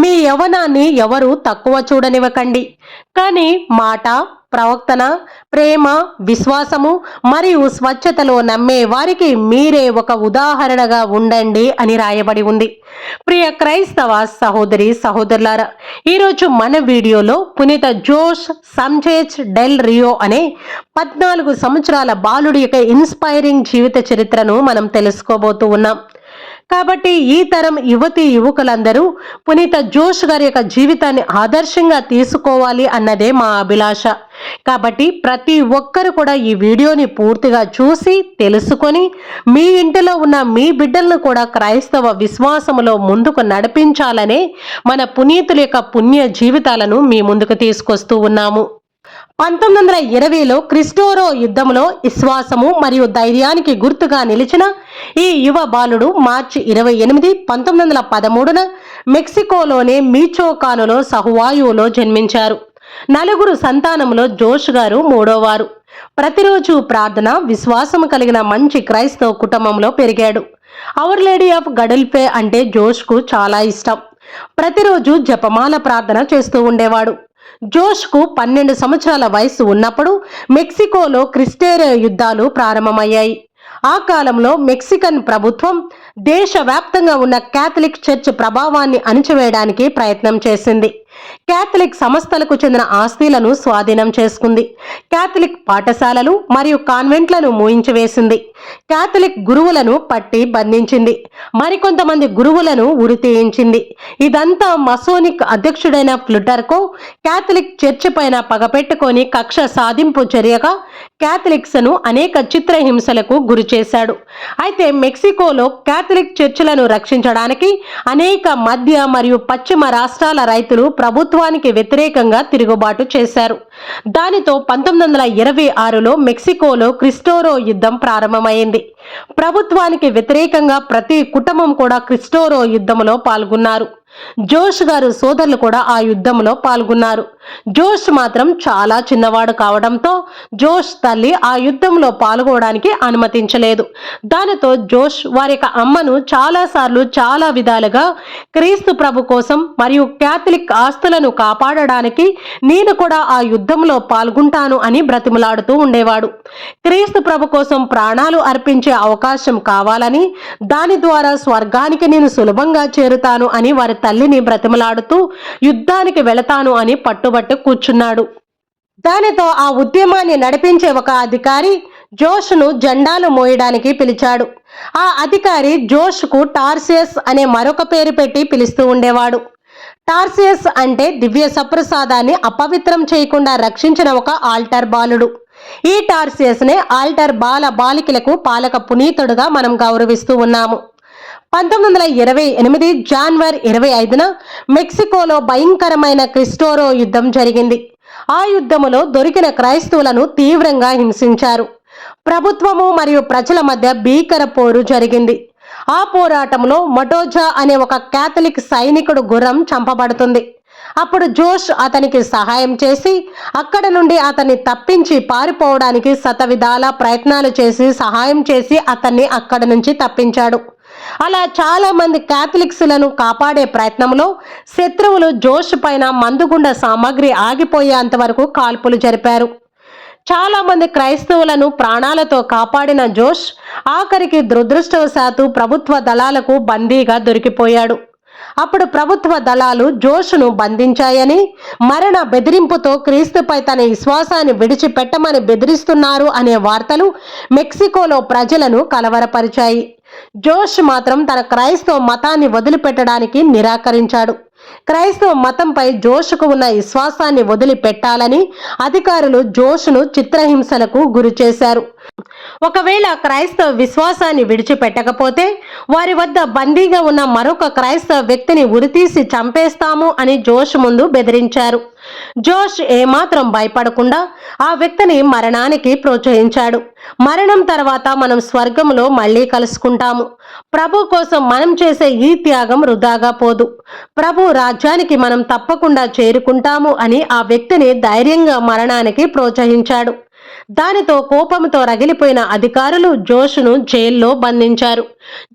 మీ యవనాన్ని ఎవరు తక్కువ చూడనివ్వకండి. కానీ మాట ప్రవక్తన ప్రేమ విశ్వాసము మరియు స్వచ్ఛతలో నమ్మే వారికి మీరే ఒక ఉదాహరణగా ఉండండి అని రాయబడి ఉంది. ప్రియ క్రైస్తవ సహోదరి సహోదరులారా ఈరోజు మన వీడియోలో పునీత జోష్ సంజేజ్ డెల్ రియో అనే పద్నాలుగు సంవత్సరాల బాలుడి యొక్క ఇన్స్పైరింగ్ జీవిత చరిత్రను మనం తెలుసుకోబోతూ ఉన్నాం. కాబట్టి ఈ తరం యువతి యువకులందరూ పునీత జోష్ గారి యొక్క జీవితాన్ని ఆదర్శంగా తీసుకోవాలి అన్నదే మా అభిలాష. కాబట్టి ప్రతి ఒక్కరు కూడా ఈ వీడియోని పూర్తిగా చూసి తెలుసుకొని మీ ఇంటిలో ఉన్న మీ బిడ్డలను కూడా క్రైస్తవ విశ్వాసములో ముందుకు నడిపించాలనే మన పునీతుల యొక్క పుణ్య జీవితాలను మీ ముందుకు తీసుకొస్తూ ఉన్నాము. పంతొమ్మిది వందల ఇరవైలో క్రిస్టోరో యుద్ధంలో విశ్వాసము మరియు ధైర్యానికి గుర్తుగా నిలిచిన ఈ యువ బాలుడు మార్చి ఇరవై ఎనిమిది పంతొమ్మిది వందల పదమూడున మెక్సికోలోని మీచోకానులో సహువాయువులో జన్మించారు. నలుగురు సంతానంలో జోష్ గారు మూడోవారు. ప్రతిరోజు ప్రార్థన విశ్వాసం కలిగిన మంచి క్రైస్తవ కుటుంబంలో పెరిగాడు. అవర్ లేడీ ఆఫ్ గడల్పే అంటే జోష్కు చాలా ఇష్టం. ప్రతిరోజు జపమాల ప్రార్థన చేస్తూ ఉండేవాడు. జోష్కు పన్నెండు సంవత్సరాల వయసు ఉన్నప్పుడు మెక్సికోలో క్రిస్టేరియా యుద్ధాలు ప్రారంభమయ్యాయి. ఆ కాలంలో మెక్సికన్ ప్రభుత్వం దేశవ్యాప్తంగా ఉన్న క్యాథలిక్ చర్చ్ ప్రభావాన్ని అణిచివేయడానికి ప్రయత్నం చేసింది. క్యాథలిక్ సంస్థలకు చెందిన ఆస్తిలను స్వాధీనం చేసుకుంది. క్యాథలిక్ పాఠశాలలు మరియు కాన్వెంట్లను మూయించివేసింది. క్యాథలిక్ గురువులను పట్టి బంధించింది. మరికొంతమంది గురువులను ఉరితీయించింది. ఇదంతా మసోనిక్ అధ్యక్షుడైన ఫ్లుటర్కో క్యాథలిక్ చర్చి పైన పగపెట్టుకొని కక్ష సాధింపు చర్యగా క్యాథలిక్స్ను అనేక చిత్రహింసలకు గురి చేశాడు అయితే మెక్సికోలో క్యాథలిక్ చర్చిలను రక్షించడానికి అనేక మధ్య మరియు పశ్చిమ రాష్ట్రాల రైతులు ప్రభుత్వానికి వ్యతిరేకంగా తిరుగుబాటు చేశారు. దానితో పంతొమ్మిది వందల ఇరవై ఆరులో మెక్సికోలో క్రిస్టోరో యుద్ధం ప్రారంభమైంది. ప్రభుత్వానికి వ్యతిరేకంగా ప్రతి కుటుంబం కూడా క్రిస్టోరో యుద్ధంలో పాల్గొన్నారు. జోష్ గారు సోదరులు కూడా ఆ యుద్ధంలో పాల్గొన్నారు. జోష్ మాత్రం చాలా చిన్నవాడు కావడంతో జోష్ తల్లి ఆ యుద్ధంలో పాల్గొనడానికి అనుమతించలేదు. దానితో జోష్ వారి యొక్క అమ్మను చాలా సార్లు చాలా విధాలుగా క్రీస్తు ప్రభు కోసం మరియు క్యాథలిక్ ఆస్తులను కాపాడడానికి నేను కూడా ఆ యుద్ధంలో పాల్గొంటాను అని బ్రతిమలాడుతూ ఉండేవాడు. క్రీస్తు ప్రభు కోసం ప్రాణాలు అర్పించే అవకాశం కావాలని దాని ద్వారా స్వర్గానికి నేను సులభంగా చేరుతాను అని వారి తల్లిని బ్రతిమలాడుతూ యుద్ధానికి వెళతాను అని పట్టుబడి పట్టుబట్టి కూర్చున్నాడు. దానితో ఆ ఉద్యమాన్ని నడిపించే ఒక అధికారి జోష్ను జెండాలు మోయడానికి పిలిచాడు. ఆ అధికారి జోష్కు టార్సియస్ అనే మరొక పేరు పెట్టి పిలుస్తూ ఉండేవాడు. టార్సియస్ అంటే దివ్య సప్రసాదాన్ని అపవిత్రం చేయకుండా రక్షించిన ఒక ఆల్టర్ బాలుడు. ఈ టార్సియస్ నే ఆల్టర్ బాల బాలికలకు పాలక పునీతుడుగా మనం గౌరవిస్తూ ఉన్నాము. పంతొమ్మిది వందల ఇరవై ఎనిమిది జాన్వరి ఇరవై ఐదున మెక్సికోలో భయంకరమైన క్రిస్టోరో యుద్ధం జరిగింది. ఆ యుద్ధములో దొరికిన క్రైస్తవులను తీవ్రంగా హింసించారు. ప్రభుత్వము మరియు ప్రజల మధ్య భీకర పోరు జరిగింది. ఆ పోరాటంలో మటోజా అనే ఒక క్యాథలిక్ సైనికుడు గుర్రం చంపబడుతుంది. అప్పుడు జోష్ అతనికి సహాయం చేసి అక్కడ నుండి అతన్ని తప్పించి పారిపోవడానికి శతవిధాల ప్రయత్నాలు చేసి సహాయం చేసి అతన్ని అక్కడ నుంచి తప్పించాడు. అలా చాలామంది క్యాథలిక్స్లను కాపాడే ప్రయత్నంలో శత్రువులు జోష్ పైన మందుగుండ సామాగ్రి ఆగిపోయేంత వరకు కాల్పులు జరిపారు. చాలామంది క్రైస్తవులను ప్రాణాలతో కాపాడిన జోష్ ఆఖరికి దురదృష్టవశాత్తు ప్రభుత్వ దళాలకు బందీగా దొరికిపోయాడు. అప్పుడు ప్రభుత్వ దళాలు జోష్ను బంధించాయని మరణ బెదిరింపుతో క్రీస్తుపై తన విశ్వాసాన్ని విడిచిపెట్టమని బెదిరిస్తున్నారు అనే వార్తలు మెక్సికోలో ప్రజలను కలవరపరిచాయి. జోష్ మాత్రం తన క్రైస్తవ మతాన్ని వదిలిపెట్టడానికి నిరాకరించాడు. క్రైస్తవ మతంపై జోష్కు ఉన్న విశ్వాసాన్ని వదిలిపెట్టాలని అధికారులు జోష్ను చిత్రహింసలకు గురి చేశారు ఒకవేళ క్రైస్తవ విశ్వాసాన్ని విడిచిపెట్టకపోతే వారి వద్ద బందీగా ఉన్న మరొక క్రైస్తవ వ్యక్తిని ఉరితీసి చంపేస్తాము అని జోష్ ముందు బెదిరించారు. జోష్ ఏమాత్రం భయపడకుండా ఆ వ్యక్తిని మరణానికి ప్రోత్సహించాడు. మరణం తర్వాత మనం స్వర్గంలో మళ్ళీ కలుసుకుంటాము. ప్రభు కోసం మనం చేసే ఈ త్యాగం వృధాగా పోదు. ప్రభు రాజ్యానికి మనం తప్పకుండా చేరుకుంటాము అని ఆ వ్యక్తిని ధైర్యంగా మరణానికి ప్రోత్సహించాడు. దానితో కోపంతో రగిలిపోయిన అధికారులు జోష్ను జైల్లో బంధించారు.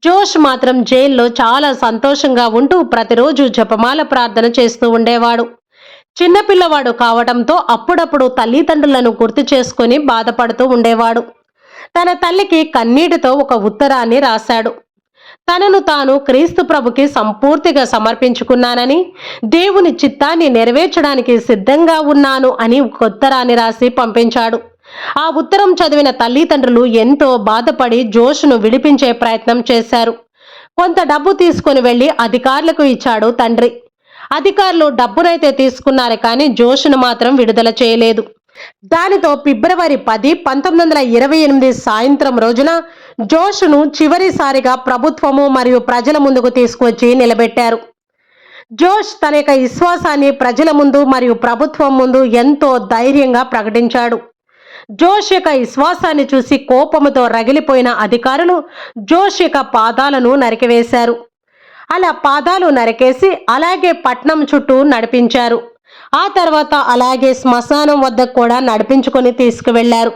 జోష్ మాత్రం జైల్లో చాలా సంతోషంగా ఉంటూ ప్రతిరోజు జపమాల ప్రార్థన చేస్తూ ఉండేవాడు. చిన్నపిల్లవాడు కావడంతో అప్పుడప్పుడు తల్లిదండ్రులను గుర్తు చేసుకుని బాధపడుతూ ఉండేవాడు. తన తల్లికి కన్నీటితో ఒక ఉత్తరాన్ని రాశాడు. తనను తాను క్రీస్తు ప్రభుకి సంపూర్తిగా సమర్పించుకున్నానని దేవుని చిత్తాన్ని నెరవేర్చడానికి సిద్ధంగా ఉన్నాను అని ఉత్తరాన్ని రాసి పంపించాడు. ఆ ఉత్తరం చదివిన తల్లిదండ్రులు ఎంతో బాధపడి జోష్ను విడిపించే ప్రయత్నం చేశారు. కొంత డబ్బు తీసుకుని వెళ్ళి అధికారులకు ఇచ్చాడు తండ్రి. అధికారులు డబ్బునైతే తీసుకున్నారు కానీ జోష్ను మాత్రం విడుదల చేయలేదు. దానితో ఫిబ్రవరి పది పంతొమ్మిది వందల ఇరవై ఎనిమిది సాయంత్రం రోజున జోష్ను చివరిసారిగా ప్రభుత్వము మరియు ప్రజల ముందుకు తీసుకొచ్చి నిలబెట్టారు. జోష్ తన యొక్క విశ్వాసాన్ని ప్రజల ముందు మరియు ప్రభుత్వం ముందు ఎంతో ధైర్యంగా ప్రకటించాడు. జోష్ యొక్క విశ్వాసాన్ని చూసి కోపముతో రగిలిపోయిన అధికారులు జోష్ యొక్క పాదాలను నరికివేశారు. అలా పాదాలు నరికేసి అలాగే పట్నం చుట్టూ నడిపించారు. ఆ తర్వాత అలాగే శ్మశానం వద్దకు కూడా నడిపించుకొని తీసుకువెళ్ళారు.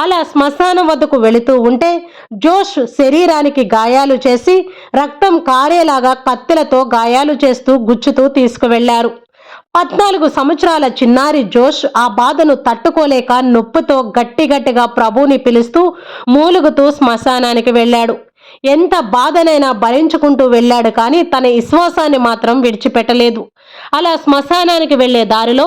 అలా శ్మశానం వద్దకు వెళుతూ ఉంటే జోష్ శరీరానికి గాయాలు చేసి రక్తం కారేలాగా కత్తెలతో గాయాలు చేస్తూ గుచ్చుతూ తీసుకువెళ్ళారు. పద్నాలుగు సంవత్సరాల చిన్నారి జోష్ ఆ బాధను తట్టుకోలేక నొప్పితో గట్టి గట్టిగా ప్రభుని పిలుస్తూ మూలుగుతూ శ్మశానానికి వెళ్ళాడు. ఎంత బాధనైనా భరించుకుంటూ వెళ్ళాడు కానీ తన విశ్వాసాన్ని మాత్రం విడిచిపెట్టలేదు. అలా శ్మశానానికి వెళ్ళే దారిలో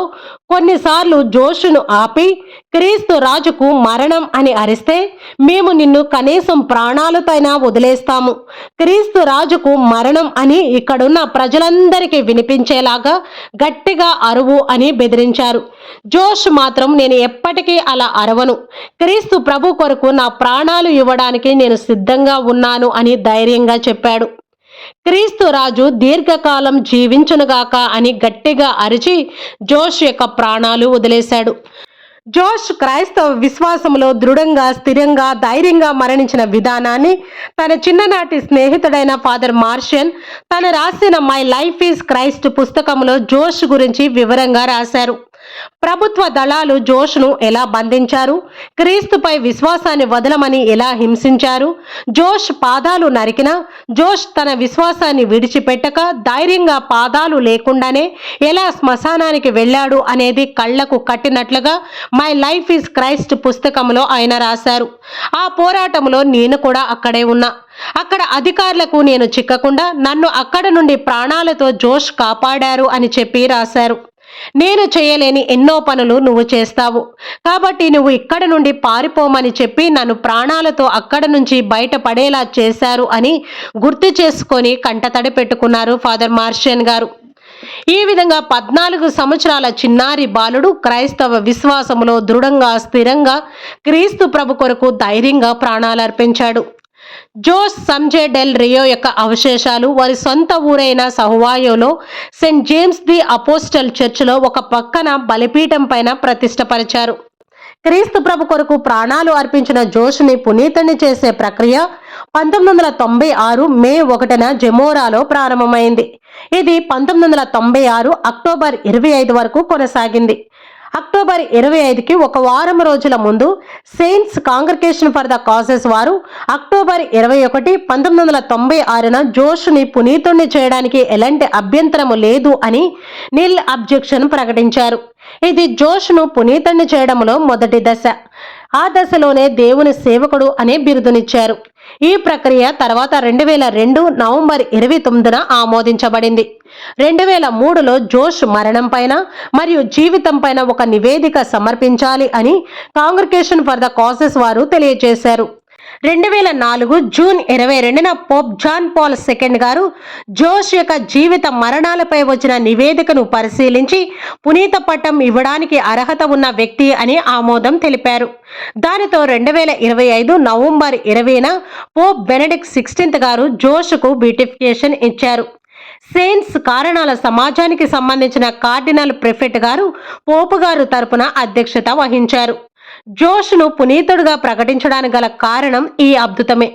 కొన్నిసార్లు జోషును ఆపి క్రీస్తు రాజుకు మరణం అని అరిస్తే మేము నిన్ను కనీసం ప్రాణాలతోనైనా వదిలేస్తాము. క్రీస్తు రాజుకు మరణం అని ఇక్కడున్న ప్రజలందరికీ వినిపించేలాగా గట్టిగా అరువు అని బెదిరించారు. జోష్ మాత్రం నేను ఎప్పటికీ అలా అరవను. క్రీస్తు ప్రభు కొరకు నా ప్రాణాలు ఇవ్వడానికి నేను సిద్ధంగా ఉన్నాను అని ధైర్యంగా చెప్పాడు. క్రీస్తు రాజు దీర్ఘకాలం జీవించునుగాక అని గట్టిగా అరిచి జోష్ యొక్క ప్రాణాలు వదిలేశాడు. జోష్ క్రైస్తవ విశ్వాసంలో దృఢంగా స్థిరంగా ధైర్యంగా మరణించిన విధానాన్ని తన చిన్ననాటి స్నేహితుడైన ఫాదర్ మార్షన్ తన రాసిన మై లైఫ్ ఈజ్ క్రైస్ట్ పుస్తకంలో జోష్ గురించి వివరంగా రాశారు. ప్రభుత్వ దళాలు జోష్ను ఎలా బంధించారు? క్రీస్తుపై విశ్వాసాన్ని వదలమని ఎలా హింసించారు? జోష్ పాదాలు నరికిన జోష్ తన విశ్వాసాన్ని విడిచిపెట్టక ధైర్యంగా పాదాలు లేకుండానే ఎలా శ్మశానానికి వెళ్ళాడు అనేది కళ్ళకు కట్టినట్లుగా మై లైఫ్ ఈజ్ క్రైస్ట్ పుస్తకంలో ఆయన రాశారు. ఆ పోరాటంలో నేను కూడా అక్కడే ఉన్నా. అక్కడ అధికారులకు నేను చిక్కకుండా నన్ను అక్కడ నుండి ప్రాణాలతో జోష్ కాపాడారు అని చెప్పి రాశారు. నేను చేయలేని ఎన్నో పనులు నువ్వు చేస్తావు. కాబట్టి నువ్వు ఇక్కడ నుండి పారిపోమని చెప్పి నన్ను ప్రాణాలతో అక్కడ నుంచి బయటపడేలా చేశారు అని గుర్తు చేసుకొని కంటతడి పెట్టుకున్నారు ఫాదర్ మార్షియన్ గారు. ఈ విధంగా పద్నాలుగు సంవత్సరాల చిన్నారి బాలుడు క్రైస్తవ విశ్వాసములో దృఢంగా స్థిరంగా క్రీస్తు ప్రభు కొరకు ధైర్యంగా ప్రాణాలర్పించాడు. జోస్ సంజే డెల్ రియో యొక్క అవశేషాలు వారి సొంత ఊరైన సహువాయోలో సెయింట్ జేమ్స్ ది అపోస్టల్ చర్చ్లో ఒక పక్కన బలిపీఠం పైన ప్రతిష్టపరిచారు క్రీస్తు ప్రభు కొరకు ప్రాణాలు అర్పించిన జోష్ని పునీతుని చేసే ప్రక్రియ పంతొమ్మిది వందల తొంభై ఆరు మే ఒకటిన జెమోరాలో ప్రారంభమైంది. ఇది పంతొమ్మిది వందల తొంభై ఆరు అక్టోబర్ ఇరవై ఐదు వరకు కొనసాగింది. అక్టోబర్ ఇరవై ఐదుకి ఒక వారం రోజుల ముందు Saints Congregation for the Causes వారు అక్టోబర్ ఇరవై ఒకటి పంతొమ్మిది వందల తొంభై ఆరున జోష్ని పునీతుణ్ణి చేయడానికి ఎలాంటి అభ్యంతరము లేదు అని నిల్ అబ్జెక్షన్ ప్రకటించారు. ఇది జోష్ను పునీతుణ్ణి చేయడంలో మొదటి దశ. ఆ దశలోనే దేవుని సేవకుడు అనే బిరుదునిచ్చారు. ఈ ప్రక్రియ తర్వాత రెండు వేల రెండు నవంబర్ ఇరవై తొమ్మిదిన ఆమోదించబడింది. రెండు వేల మూడులో జోష్ మరణం పైన మరియు జీవితం పైన ఒక నివేదిక సమర్పించాలి అని కాంగ్రిగేషన్ ఫర్ ద కాసెస్ వారు తెలియజేశారు. రెండు వేల నాలుగు జూన్ ఇరవై రెండున పోప్ జాన్ పాల్ సెకండ్ గారు జోష్ యొక్క జీవిత మరణాలపై వచ్చిన నివేదికను పరిశీలించి పునీత పట్టం ఇవ్వడానికి అర్హత ఉన్న వ్యక్తి అని ఆమోదం తెలిపారు. దానితో రెండు వేల ఇరవై ఐదు నవంబర్ ఇరవైన పోప్ బెనడిక్ సిక్స్టీన్త్ గారు జోష్కు బ్యూటిఫికేషన్ ఇచ్చారు. సెయిన్స్ కారణాల సమాజానికి సంబంధించిన కార్డినల్ ప్రిఫెట్ గారు పోపు గారు తరపున అధ్యక్షత వహించారు. జోష్ను పునీతుడుగా ప్రకటించడానికి గల కారణం ఈ అద్భుతమే.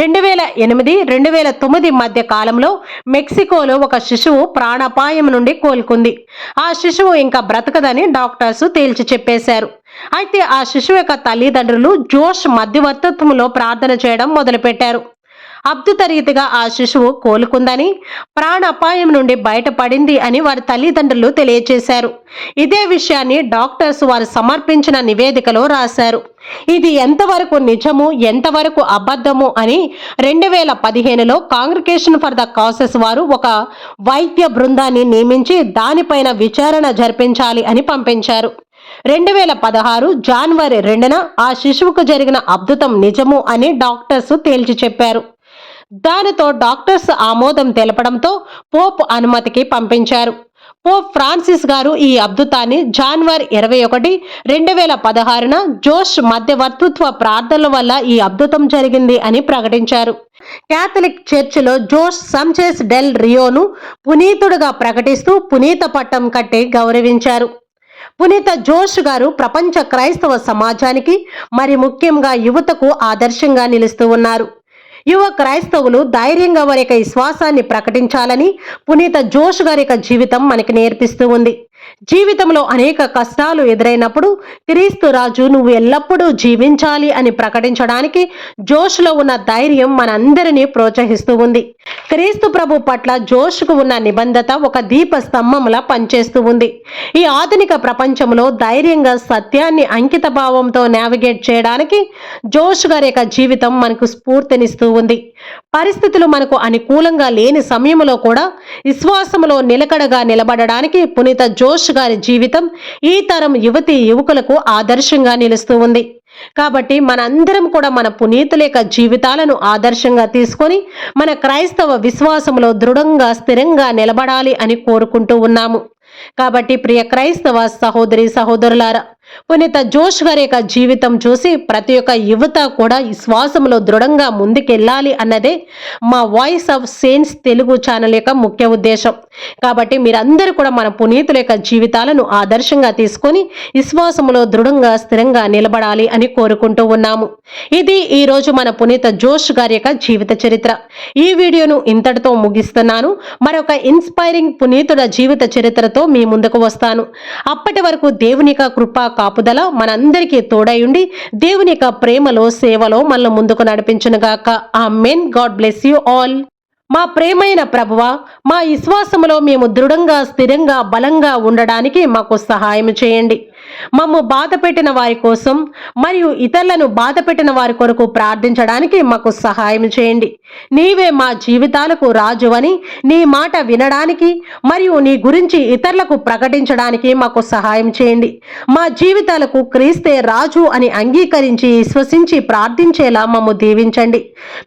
రెండు వేల ఎనిమిది రెండు వేల తొమ్మిది మధ్య కాలంలో మెక్సికోలో ఒక శిశువు ప్రాణాపాయం నుండి కోలుకుంది. ఆ శిశువు ఇంకా బ్రతకదని డాక్టర్స్ తేల్చి చెప్పేశారు. అయితే ఆ శిశువు యొక్క తల్లిదండ్రులు జోష్ మధ్యవర్తత్వంలో ప్రార్థన చేయడం మొదలుపెట్టారు. అబ్దుతరీతిగా ఆ శిశువు కోలుకుందని ప్రాణాపాయం నుండి బయటపడింది అని వారి తల్లిదండ్రులు తెలియజేశారు ఇదే విషయాన్ని డాక్టర్స్ వారు సమర్పించిన నివేదికలో రాశారు. ఇది ఎంతవరకు నిజము ఎంతవరకు అబద్ధము అని రెండు వేల పదిహేనులో కాంగ్రిగేషన్ ఫర్ ద కాసెస్ వారు ఒక వైద్య బృందాన్ని నియమించి దానిపైన విచారణ జరిపించాలి అని పంపించారు. రెండు వేల పదహారు జనవరి రెండున ఆ శిశువుకు జరిగిన అద్భుతం నిజము అని డాక్టర్స్ తేల్చి చెప్పారు దానితో డాక్టర్స్ ఆమోదం తెలపడంతో పోప్ అనుమతికి పంపించారు. పోప్ ఫ్రాన్సిస్ గారు ఈ అద్భుతాన్ని జాన్వరి ఇరవై ఒకటి రెండు వేల పదహారున జోష్ మధ్యవర్తిత్వ ప్రార్థనల వల్ల ఈ అద్భుతం జరిగింది అని ప్రకటించారు. క్యాథలిక్ చర్చిలో జోష్ సంచేస్ డెల్ రియోను పునీతుడుగా ప్రకటిస్తూ పునీత పట్టం కట్టి గౌరవించారు. పునీత జోష్ గారు ప్రపంచ క్రైస్తవ సమాజానికి మరి ముఖ్యంగా యువతకు ఆదర్శంగా నిలుస్తూ ఉన్నారు. యువ క్రైస్తవులు ధైర్యంగా వారి యొక్క విశ్వాసాన్ని ప్రకటించాలని పునీత జోష్ గారి యొక్క జీవితం మనకి నేర్పిస్తూ ఉంది. జీవితంలో అనేక కష్టాలు ఎదురైనప్పుడు క్రీస్తు రాజు నువ్వు ఎల్లప్పుడూ జీవించాలి అని ప్రకటించడానికి జోష్లో ఉన్న ధైర్యం మనందరినీ ప్రోత్సహిస్తూ ఉంది. క్రీస్తు ప్రభు పట్ల జోష్కు ఉన్న నిబంధత ఒక దీప స్తంభంలా పనిచేస్తూ ఉంది. ఈ ఆధునిక ప్రపంచంలో ధైర్యంగా సత్యాన్ని అంకిత భావంతో నావిగేట్ చేయడానికి జోష్ గారి యొక్క జీవితం మనకు స్ఫూర్తినిస్తూ ఉంది. పరిస్థితులు మనకు అనుకూలంగా లేని సమయంలో కూడా విశ్వాసంలో నిలకడగా నిలబడడానికి పునీత జోష్ గారి జీవితం ఈ తరం యువతి యువకులకు ఆదర్శంగా నిలుస్తూ ఉంది. కాబట్టి మనందరం కూడా మన పునీతుల యొక్క జీవితాలను ఆదర్శంగా తీసుకొని మన క్రైస్తవ విశ్వాసంలో దృఢంగా స్థిరంగా నిలబడాలి అని కోరుకుంటూ ఉన్నాము. కాబట్టి ప్రియ క్రైస్తవ సహోదరి సహోదరులారా పునీత జోష్ గారి యొక్క జీవితం చూసి ప్రతి ఒక్క యువత కూడా విశ్వాసంలో దృఢంగా ముందుకెళ్ళాలి అన్నదే మా voice of sense Telugu channel యొక్క ముఖ్య ఉద్దేశం. కాబట్టి మీరందరూ కూడా మన పునీతుల యొక్క జీవితాలను ఆదర్శంగా తీసుకొని విశ్వాసంలో దృఢంగా స్థిరంగా నిలబడాలి అని కోరుకుంటూ ఉన్నాము. ఇది ఈ రోజు మన పునీత జోష్ గారి యొక్క జీవిత చరిత్ర. ఈ వీడియోను ఇంతటితో ముగిస్తున్నాను. మరొక ఇన్స్పైరింగ్ పునీతుల జీవిత చరిత్రతో మీ ముందుకు వస్తాను. అప్పటి వరకు దేవునిక కృపా కాపుదల మనందరికీ తోడయుండి దేవుని యొక్క ప్రేమలో సేవలో మనల్ని ముందుకు నడిపించునుగాక. Amen God bless you all. మా ప్రేమైన ప్రభువ మా విశ్వాసములో మేము దృఢంగా స్థిరంగా బలంగా ఉండడానికి మాకు సహాయం చేయండి. మమ్ము బాధ పెట్టిన వారి కోసం మరియు ఇతరులను బాధ పెట్టిన వారి కొరకు ప్రార్థించడానికి మాకు సహాయం చేయండి. నీవే మా జీవితాలకు రాజు అని నీ మాట వినడానికి మరియు నీ గురించి ఇతరులకు ప్రకటించడానికి మాకు సహాయం చేయండి. మా జీవితాలకు క్రీస్తే రాజు అని అంగీకరించి విశ్వసించి ప్రార్థించేలా మమ్ము దీవించండి.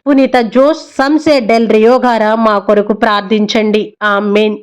పునీత జోష్ సంసే డెల్ రియో గారా మా కొరకు ప్రార్థించండి. ఆమెన్.